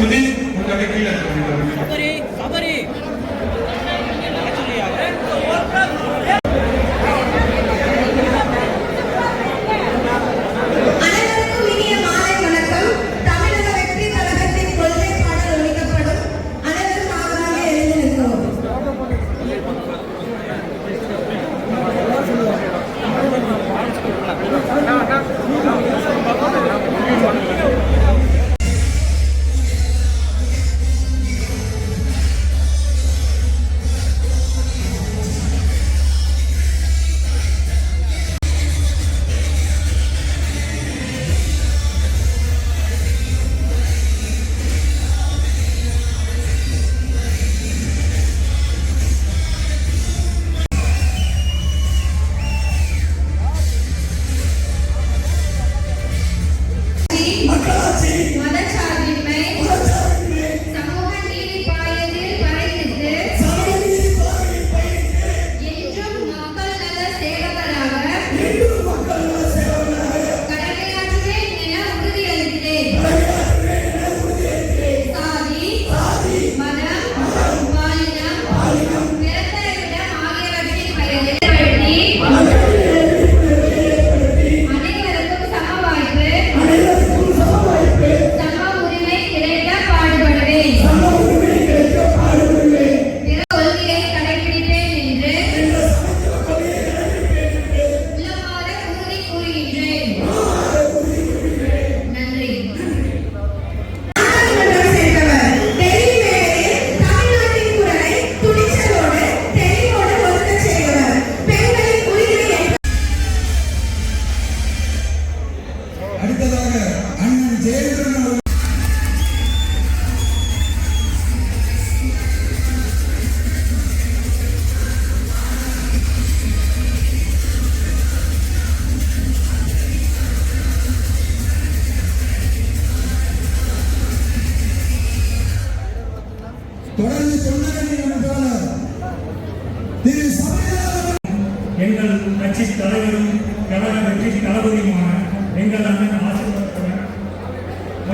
துணி உங்களுக்கு கிடைக்கல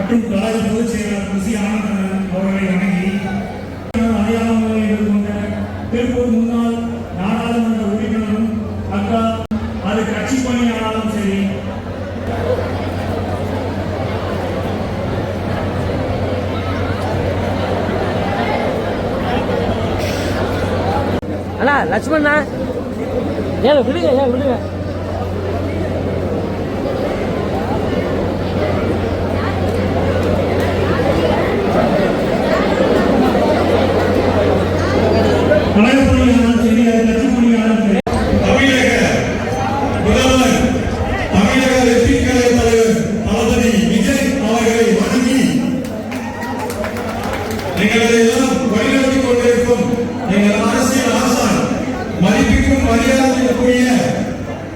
மற்றும் கழக பொதுச் செயலாளர் குசி ஆனந்தன் அவர்களை வணங்கி அடையாளங்களை எதிர்கொண்ட திருப்பூர் முன்னாள் நாடாளுமன்ற உறுப்பினரும் அக்கா அது கட்சி பணியாளரும் சரி. அண்ணா லட்சுமண்ணா. ஏன் விடுங்க ஏன் விடுங்க.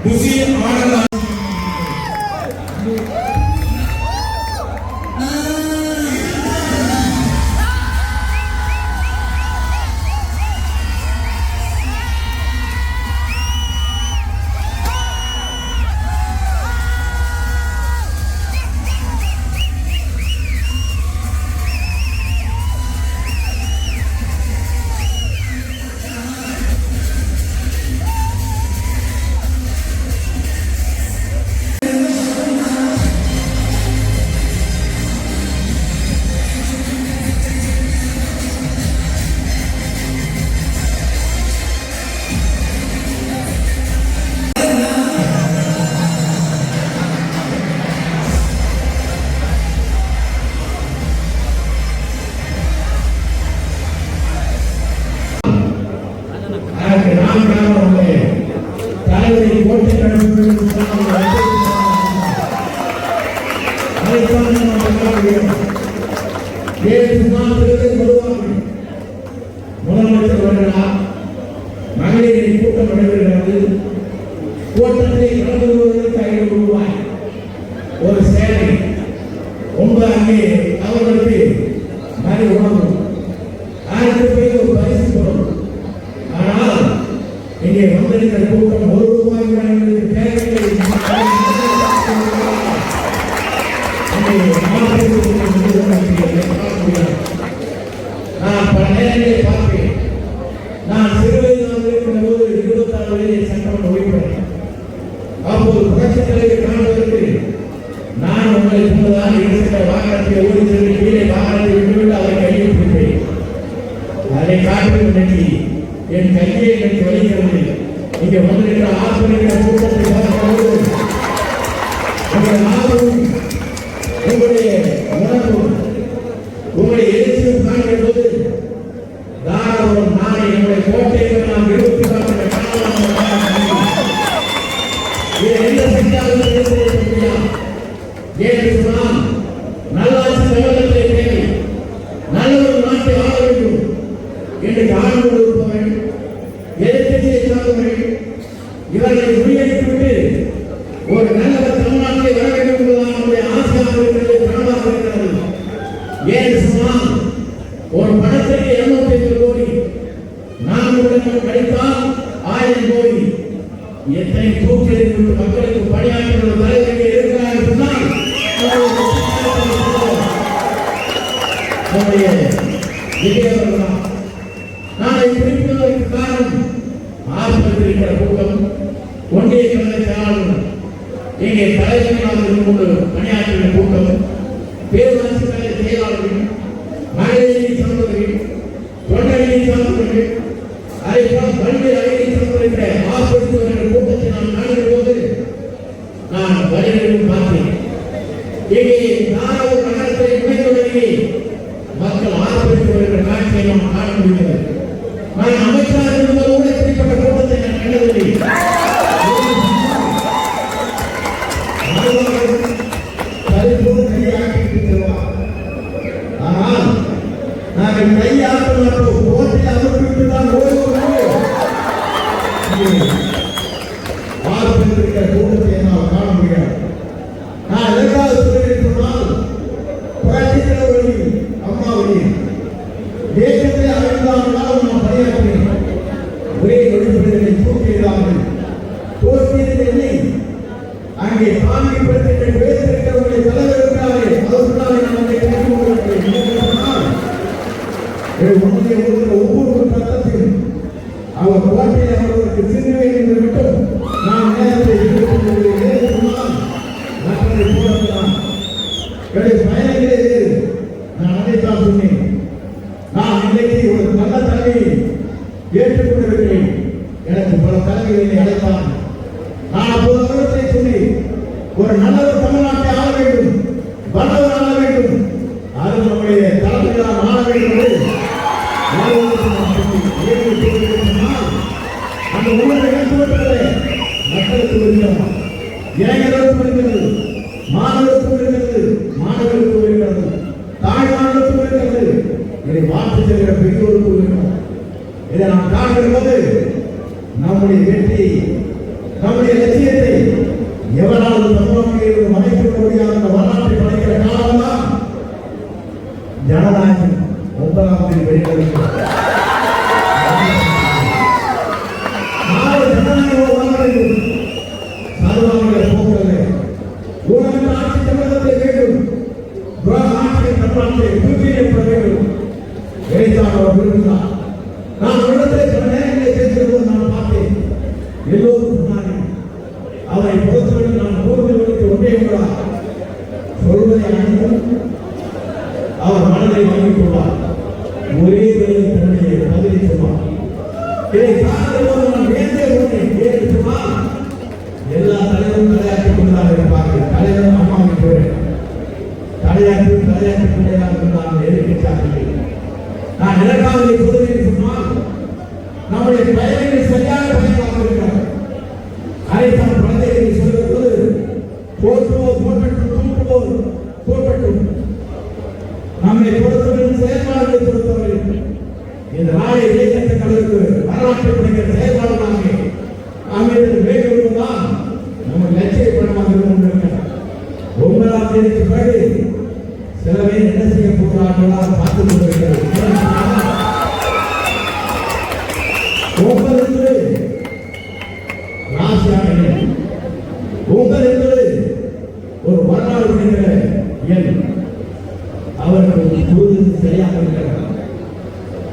குஷி ஆனந்த You. நான் வருகிறேன் பார்த்தேன். இங்கே நான் ஒரு நகரத்தை குறைத்துடனே மக்கள் ஆர்ப்பரித்து வருகிற காட்சியை நாம் காண முடிகிறது நான் அமைச்சராக இருந்தபோது கூட இப்படிப்பட்ட குடும்பத்தை நான் கண்டதில்லை. hombre, verte தேசப்பிள்ளையாக நான் இருக்கின்றார்கள் எதற்காக சொன்னால் நம்முடைய பயணங்கள் சரியான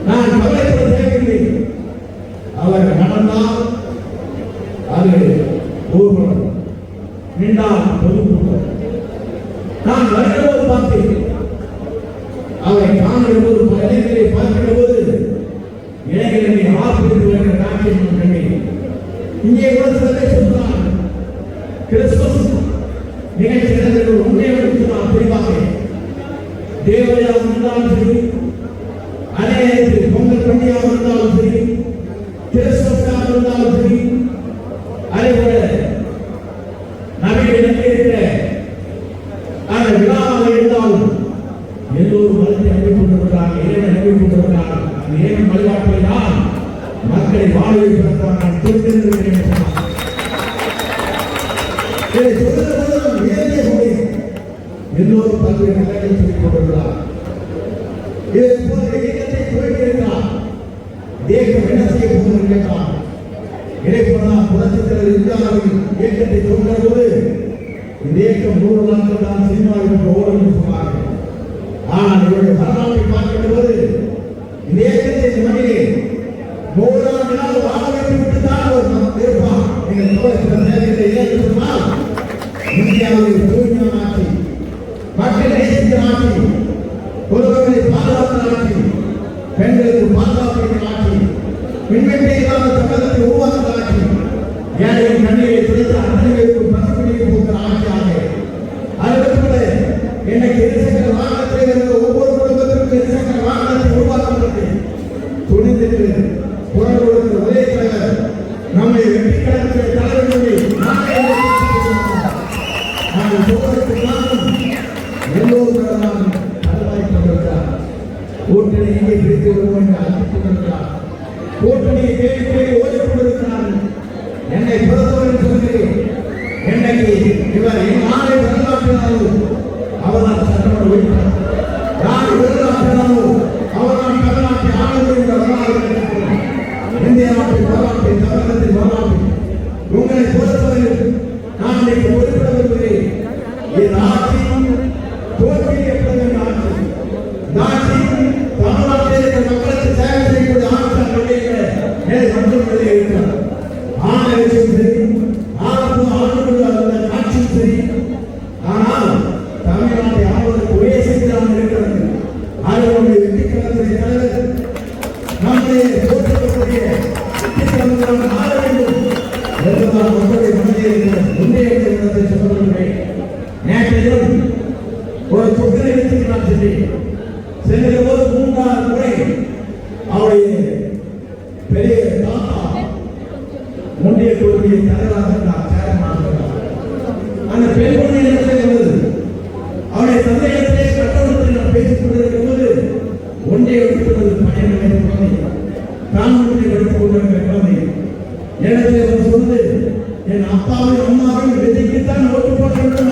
நான் சமயத்தில் கேட்கிறேன். அவர் நடந்தால் அது ஊர்வலம். நின்றால் பொதுக்கூட்டம். நான் வருகிற பார்த்தேன். பல்வேறு நிலைகளை சொல்லிக் கொண்டிருக்கிறார் இதை போல இயக்கத்தை துவங்கி இருக்கிறார் தேசம் என்ன செய்ய போது இந்த இயக்கம் நூறு நாட்கள் தான் சினிமாவில் ஓடும் என்று சொன்னார்கள். ஆனால் இவருடைய வரலாறு en la iglesia அப்பாவை அம்மாவை விதைக்குத்தான் ஓட்டு போடுறோம்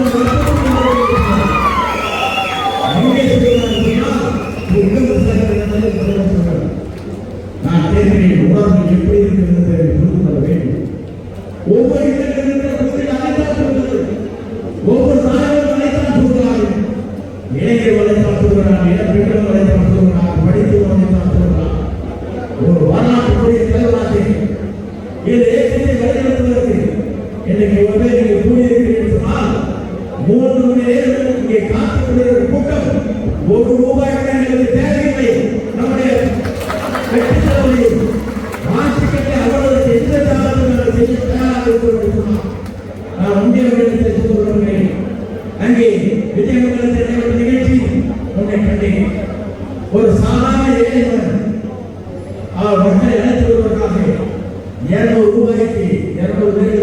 சாதாரண ஏழைவர் அவர் மக்கள் அழைத்து வருவதற்காக. இருநூறு ரூபாய்க்கு இருநூறு பேர்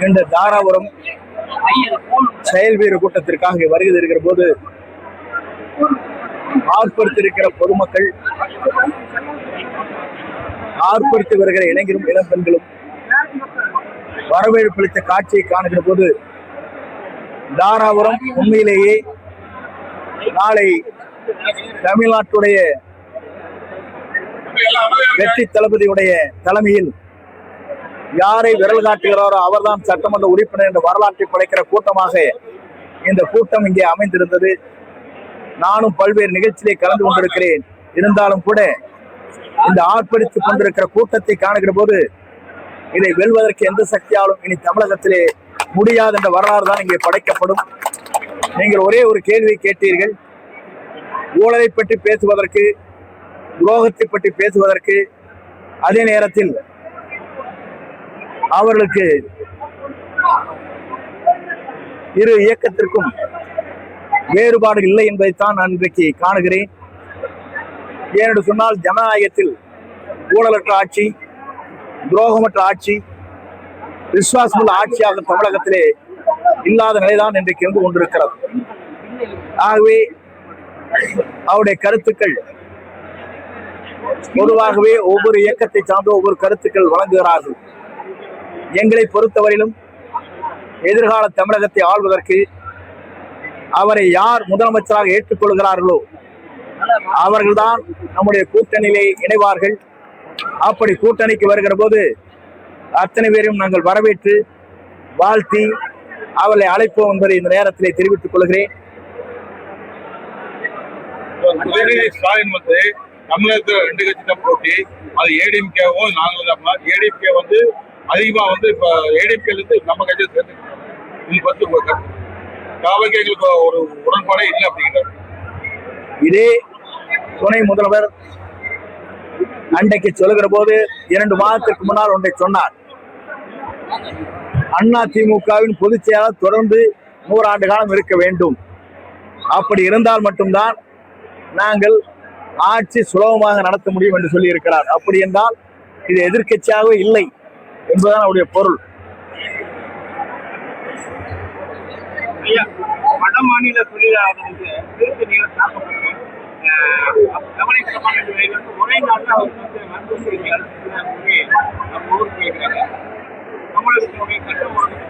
இந்த தாராபுரம் செயல் வீர கூட்டத்திற்காக வருகை இருக்கிற போது ஆர்ப்பரித்திருக்கிற பொதுமக்கள் ஆர்ப்பரித்து வருகிற இளைஞரும் இளம் பெண்களும் வரவேற்பளித்த காட்சியை காணுகிற போது தாராபுரம் உண்மையிலேயே நாளை தமிழ்நாட்டுடைய வெற்றி தளபதியுடைய தலைமையில் யாரை விரல் காட்டுகிறாரோ அவர்தான் சட்டமன்ற உறுப்பினர் என்ற வரலாற்றை படைக்கிற கூட்டமாக இந்த கூட்டம் இங்கே அமைந்திருந்தது. நானும் பல்வேறு நிகழ்ச்சியிலே கலந்து கொண்டிருக்கிறேன். இருந்தாலும் கூட இந்த ஆர்ப்பரித்துக் கொண்டிருக்கிற கூட்டத்தை காணுகிற போது இதை வெல்வதற்கு எந்த சக்தியாலும் இனி தமிழகத்திலே முடியாது என்ற வரலாறு தான் இங்கே படைக்கப்படும். நீங்கள் ஒரே ஒரு கேள்வியை கேட்டீர்கள். ஊழலை பற்றி பேசுவதற்கு துரோகத்தை பற்றி பேசுவதற்கு அதே நேரத்தில் அவர்களுக்கு இரு இயக்கத்திற்கும் வேறுபாடு இல்லை என்பதைத்தான் நான் இன்றைக்கு காணுகிறேன். ஏனென்று சொன்னால் ஜனநாயகத்தில் ஊழலற்ற ஆட்சி துரோகமற்ற ஆட்சி விசுவாசமுள்ள ஆட்சியாக தமிழகத்திலே இல்லாத நிலைதான் இன்றைக்கு இருந்து கொண்டிருக்கிறது. ஆகவே அவருடைய கருத்துக்கள் பொதுவாகவே ஒவ்வொரு இயக்கத்தை சார்ந்த ஒவ்வொரு கருத்துக்கள் வழங்குகிறார்கள். எங்களை பொறுத்தவரையிலும் எதிர்கால தமிழகத்தை ஆள்வதற்கு அவரை யார் முதலமைச்சராக ஏற்றுக்கொள்கிறார்களோ அவர்கள்தான் நம்முடைய கூட்டணியிலே இணைவார்கள். அப்படி கூட்டணிக்கு வருகிற போது அத்தனை பேரையும் நாங்கள் வரவேற்று வாழ்த்தி அவர்களை அழைப்போம் என்பதை இந்த நேரத்திலே தெரிவித்துக் கொள்கிறேன். ஸ்டாலின் வந்து தமிழகத்தில் ரெண்டு கட்சி தான் போட்டி. அது ஏடிஎம்கேவும் நாங்களும் தான். ஏடிஎம்கே வந்து அதிகமாக வந்து இப்போ ஏடிஎம்கேல நம்ம கட்சியை சேர்ந்து இது ஒரு கருத்து. காவல்துறை எங்களுக்கு ஒரு உடன்பாடே இல்லை அப்படிங்கிறார். இதே துணை முதல்வர் அன்றைக்கு சொல்லுகிற போது இரண்டு மாதத்திற்கு முன்னால் ஒன்றை சொன்னார். அண்ணா திமுகவின் பொதுச் செயலாளர் தொடர்ந்து நூறாண்டு காலம் இருக்க வேண்டும். அப்படி இருந்தால் மட்டும்தான் நாங்கள் ஆட்சி சுலபமாக நடத்த முடியும் என்று சொல்லி இருக்கிறார் அப்படி என்றால் இது எதிர்க்கட்சியாகவே இல்லை. என்பதுதான் அவருடைய பொருள். வட மாநில தொழிலாளர்களுக்கு திருத்தணியில் தாக்கப்பட்டு கவலைக்கிடமான நிலையில் வந்து ஒரே நாளில் அவர் வந்து மருத்துவ செய்தி நம்ம ஊருக்கு போயிருக்காங்க தமிழகத்தினுடைய சட்டம் ஒழுங்கு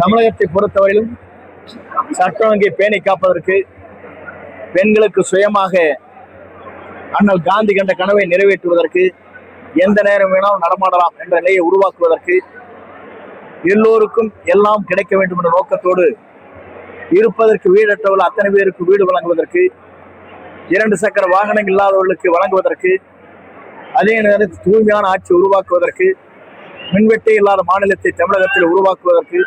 தமிழகத்தை பொறுத்தவரையிலும் சட்டம் ஒழுங்கை பேணி காப்பதற்கு பெண்களுக்கு சுயமாக அண்ணல் காந்தி கண்ட கனவை நிறைவேற்றுவதற்கு எந்த நேரம் வேணாலும் நடமாடலாம் என்ற நிலையை உருவாக்குவதற்கு எல்லோருக்கும் எல்லாம் கிடைக்க வேண்டும் என்ற நோக்கத்தோடு இருப்பதற்கு வீடற்றவர்கள் அத்தனை பேருக்கு வீடு வழங்குவதற்கு இரண்டு சக்கர வாகனங்கள் இல்லாதவர்களுக்கு வழங்குவதற்கு அதே நேரத்தில் தூய்மையான ஆட்சி உருவாக்குவதற்கு மின்வெட்டே இல்லாத மாநிலத்தை தமிழகத்தில் உருவாக்குவதற்கு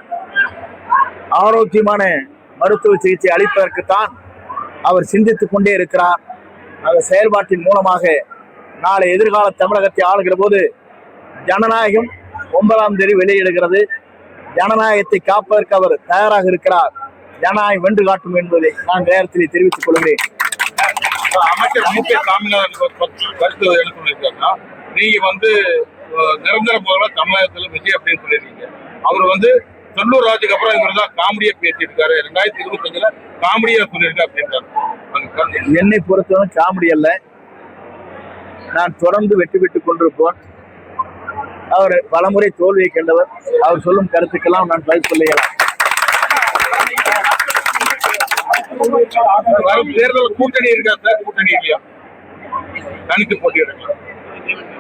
ஆரோக்கியமான மருத்துவ சிகிச்சை அளிப்பதற்குத்தான் அவர் சிந்தித்துக் கொண்டே இருக்கிறார். அந்த செயல்பாட்டின் மூலமாக நாளை எதிர்கால தமிழகத்தை ஆளுகிற போது ஜனநாயகம் ஒன்பதாம் தேதி வெளியிடுகிறது. ஜனநாயகத்தை காப்பதற்கு அவர் தயாராக இருக்கிறார். ஜனநாயகம் வென்று காட்டும் என்பதை நான் நேரத்தில் தெரிவித்துக் கொள்கிறேன். அமைச்சர் மு க சாமிநாதன் கருத்து என்ன சொல்லியிருக்காருன்னா நீங்க வந்து நிரந்தர முதல்வர் தமிழகத்துல விஜய் அப்படின்னு சொல்லியிருக்கீங்க. அவர் வந்து செல்லூர் ராஜுக்கு அப்புறம் இவர் தான் காமெடியா பேசியிருக்காரு. ரெண்டாயிரத்தி இருபத்தஞ்சுல காமெடியா சொல்லியிருக்காரு அப்படின்றாரு. என்னை பொறுத்தவரை காமெடி அல்ல. நான் தொடர்ந்து வெற்றி பெற்றுக் கொண்டிருப்போன் அவர் பலமுறை தோல்வியை கண்டவர். அவர் சொல்லும் கருத்துக்கெல்லாம் நான் பதில் சொல்ல இயலாது. வரும் தேர்தல் கூட்டணி இருக்கா சார்? கூட்டணி இல்லையா? தனித்து போட்டியிடலாம்.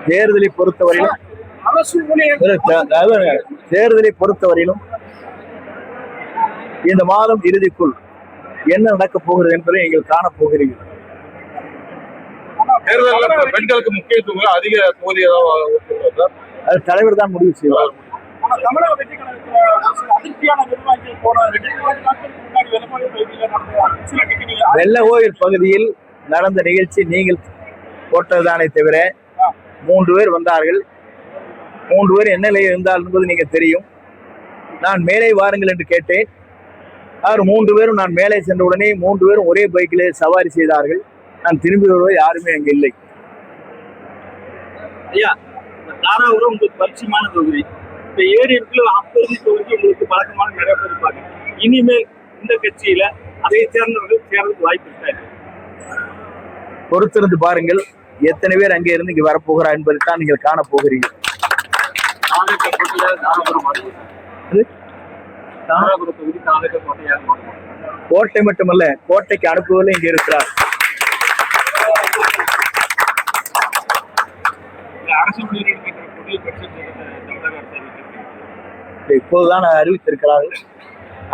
தேர்தலை பொறுத்தவரையிலும் தேர்தலை பொறுத்தவரையிலும் இந்த மாதம் இறுதிக்குள் என்ன நடக்கப் போகிறது என்பதை நீங்கள் காணப் போகிறீர்கள். தேர்தலில் பெண்களுக்கு முக்கியத்துவம் அதிக தொகுதி அது தலைவர் தான் முடிவு செய்வார். முன்னாடி வெள்ளப்பாடி பகுதியில் நடந்த நிகழ்ச்சி நீங்கள் போட்டதுதானே தவிர மூன்று பேர் வந்தார்கள். மூன்று பேர் என்ன நிலையில் இருந்தார் என்பது நீங்க தெரியும். நான் மேலே வாருங்கள் என்று கேட்டேன். அவர் மூன்று பேரும் நான் மேலே சென்ற உடனே மூன்று பேரும் ஒரே பைக்கிலே சவாரி செய்தார்கள். நான் திரும்பி வருவது யாருமே அங்கே இல்லை. ஐயா தாராபுரம் உங்களுக்கு பரிச்சயமான தொகுதி. இந்த ஏரியாவுக்குள்ள அப்போது தொகுதி உங்களுக்கு பழக்கமான நிறைய பேர் இருப்பாங்க. இனிமேல் இந்த கட்சியில அதை சேர்ந்தவர்கள் சேர்றதுக்கு வாய்ப்பு இருக்காது பொறுத்திருந்து பாருங்கள் எத்தனை பேர் அங்கே இருந்து இங்கே வரப்போகிறார் என்பதை தான் நீங்கள் காண மாறும். கோட்டை மட்டுமல்ல கோட்டைக்கு அனுப்புவதில் இங்கே இருக்கிறார் அரசு ஊழியர்கள் புதிய தமிழக அரசு இப்போதுதான் அறிவித்திருக்கிறார்கள்.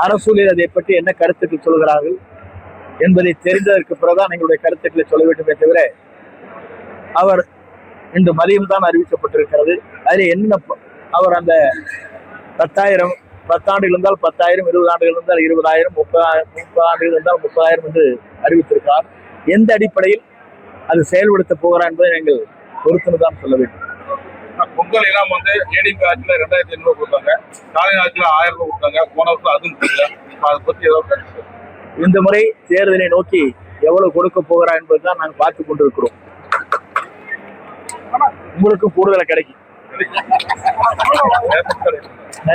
அரசூழியர் அதை பற்றி என்ன கருத்துக்கள் சொல்கிறார்கள் என்பதை தெரிந்ததற்கு பிறகுதான் எங்களுடைய கருத்துக்களை சொல்ல வேண்டுமே தவிர அவர் இன்று மதியம் தான் அறிவிக்கப்பட்டிருக்கிறது. அதில் என்ன அவர் அந்த பத்தாயிரம் பத்தாண்டுகள் இருந்தால் பத்தாயிரம் இருபது ஆண்டுகள் இருந்தால் இருபதாயிரம் முப்பதாயிரம் முப்பது ஆண்டுகள் இருந்தால் முப்பதாயிரம் என்று அறிவித்திருக்கிறார். எந்த அடிப்படையில் அது செயல்படுத்த போகிறார் என்பதை நீங்கள் பொறுத்துன்னு தான் சொல்ல வேண்டும். பொங்கல் எல்லாம் வந்து ஏடிபி ஆட்சியில் ரெண்டாயிரத்தி ஐநூறு கொடுத்தாங்க. ஸ்டாலின் ஆட்சியில் ஆயிரம் ரூபாய் கொடுத்தாங்க. போன வருஷம் அதுவும் இப்ப அதை பத்தி ஏதாவது இந்த முறை தேர்தலை நோக்கி எவ்வளவு கொடுக்க போகிறார் என்பதுதான் நாங்கள் பார்த்து கொண்டிருக்கிறோம். உங்களுக்கு கூடுதலா கிடைக்கும்.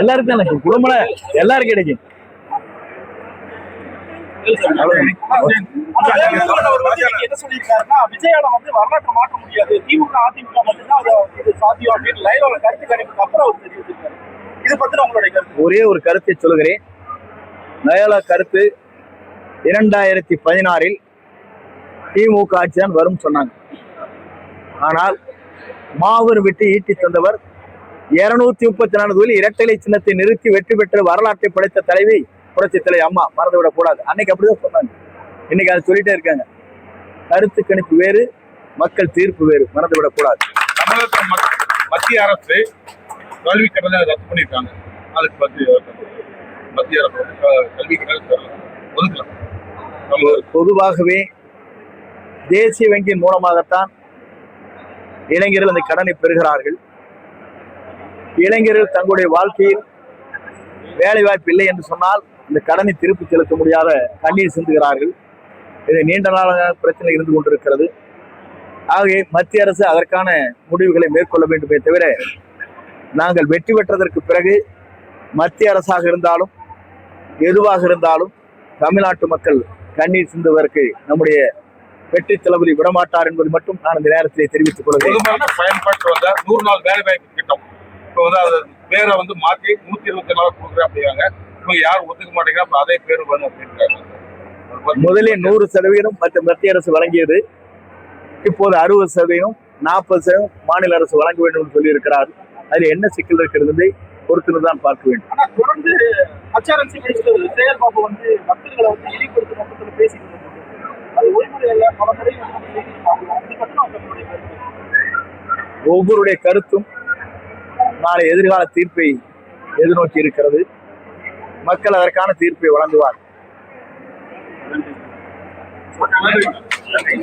எல்லாருக்கும் தான் கிடைக்கும் குடும்பம் எல்லாரும் கிடைக்கும். என்ன சொல்லியிருக்காருன்னா விஜயால வந்து மாற்ற முடியாது திமுக அதிமுக மட்டும்தான் சாத்தியம் அப்படின்னு கருத்து கணிப்புக்கு அப்புறம் அவர் தெரிவிச்சிருக்காரு இது பத்தின உங்களுடைய கருத்து ஒரே ஒரு கருத்தை சொல்கிறேன் நயலா கருத்து இரண்டாயிரத்தி பதினாறில் திமுக ஆட்சிதான் வரும் சொன்னாங்க. ஆனால் மாபெரும் விட்டு ஈட்டி தந்தவர் இருநூத்தி முப்பத்தி நான்கு தொழில் இரட்டலை சின்னத்தை நிறுத்தி வெற்றி பெற்ற வரலாற்றை படைத்த தலைவி புரட்சி தலைவி அம்மா மறந்துவிடக் கூடாது அன்னைக்கு அப்படிதான் சொன்னாங்க. இன்னைக்கு அதை சொல்லிட்டே இருக்காங்க. கருத்து கணிப்பு வேறு மக்கள் தீர்ப்பு வேறு மறந்துவிடக் கூடாது தமிழகத்தில் மத்- மத்திய அரசு கல்வி கட்டணம் ரத்து பண்ணியிருக்காங்க. அதுக்கு பத்தி மத்திய அரசு வந்து க- கல்வி கட்டணம் ஒதுக்கலாம் நம்ம பொதுவாகவே தேசிய வங்கியின் மூலமாகத்தான் இளைஞர்கள் அந்த கடனை பெறுகிறார்கள். இளைஞர்கள் தங்களுடைய வாழ்க்கையில் வேலை வாய்ப்பு இல்லை என்று சொன்னால் இந்த கடனை திருப்பி செலுத்த முடியாத கண்ணீர் சிந்துகிறார்கள். இது நீண்ட நாளாக பிரச்சனை இருந்து கொண்டிருக்கிறது. ஆகவே மத்திய அரசு அதற்கான முடிவுகளை மேற்கொள்ள வேண்டுமே தவிர நாங்கள் வெற்றி பெற்றதற்கு பிறகு மத்திய அரசாக இருந்தாலும் எதுவாக இருந்தாலும் தமிழ்நாட்டு மக்கள் கண்ணீர் சிந்துவதற்கு நம்முடைய வெற்றி தளபதி விடமாட்டார் என்பது மட்டும் நான் இந்த நேரத்திலே தெரிவித்துக் கொள்கிறேன். பயன்பாட்டு வந்த நூறு நாள் வேலை வாய்ப்பு திட்டம். இப்போ வந்து அது பேரை வந்து மாற்றி நூத்தி இருபத்தி நாலு கொடுக்குறேன் அப்படிங்கிறாங்க இவங்க யாரும் ஒத்துக்க மாட்டேங்கிறாங்க அப்ப அதே பேர் வேணும் அப்படின்றாங்க. முதலில் நூறு சதவீதம் மற்ற மத்திய அரசு வழங்கியது. இப்போது அறுபது சதவீதம் நாற்பது சதவீதம் மாநில அரசு வழங்க வேண்டும் என்று சொல்லியிருக்கிறார். அதில் என்ன சிக்கல் இருக்கிறது பொறுத்துன்னு தான் பார்க்க வேண்டும். ஆனா தொடர்ந்து ஹச்ஆர்என்சி மினிஸ்டர் சேகர் பாபு வந்து பக்தர்களை வந்து இழிவுபடுத்தும் நோக்கத்தில் பேசிட்டு. அது பல முறை ஒவ்வொருடைய கருத்தும் நாளை எதிர்கால தீர்ப்பை எதிர்நோக்கி இருக்கிறது. மக்கள் அதற்கான தீர்ப்பை வழங்குவார் நன்றி.